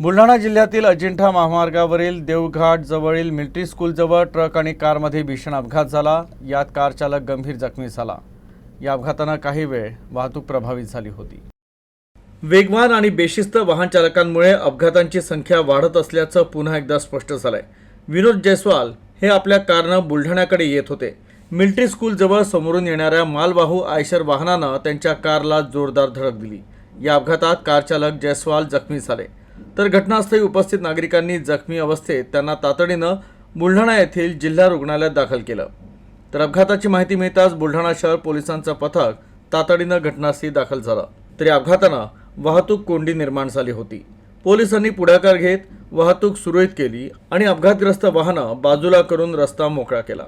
बुलढाणा जिल्ह्यातील अजिंठा महामार्गावरील देवघाट जवळील मिलिटरी स्कूलजवळ ट्रक आणि कारमध्ये भीषण अपघात झाला. यात कार चालक गंभीर जखमी झाला. या अपघातानं काही वेळ वाहतूक प्रभावित झाली होती. वेगवान आणि बेशिस्त वाहन चालकांमुळे अपघातांची संख्या वाढत असल्याचं पुन्हा एकदा स्पष्ट झालंय. विनोद जयस्वाल हे आपल्या कारनं बुलढाण्याकडे येत होते. मिलिटरी स्कूलजवळ समोरून येणाऱ्या मालवाहू आयशर वाहनानं त्यांच्या कारला जोरदार धडक दिली. या अपघातात कार चालक जयस्वाल जखमी झाले. तर घटनास्थळी उपस्थित नागरिकांनी जखमी अवस्थेत त्यांना तातडीनं बुलढाणा येथील जिल्हा रुग्णालयात दाखल केलं. तर अपघाताची माहिती मिळताच बुलढाणा शहर पोलिसांचं पथक तातडीनं घटनास्थळी दाखल झालं. तरी अपघातानं वाहतूक कोंडी निर्माण झाली होती. पोलिसांनी पुढाकार घेत वाहतूक सुरळीत केली आणि अपघातग्रस्त वाहनं बाजूला करून रस्ता मोकळा केला.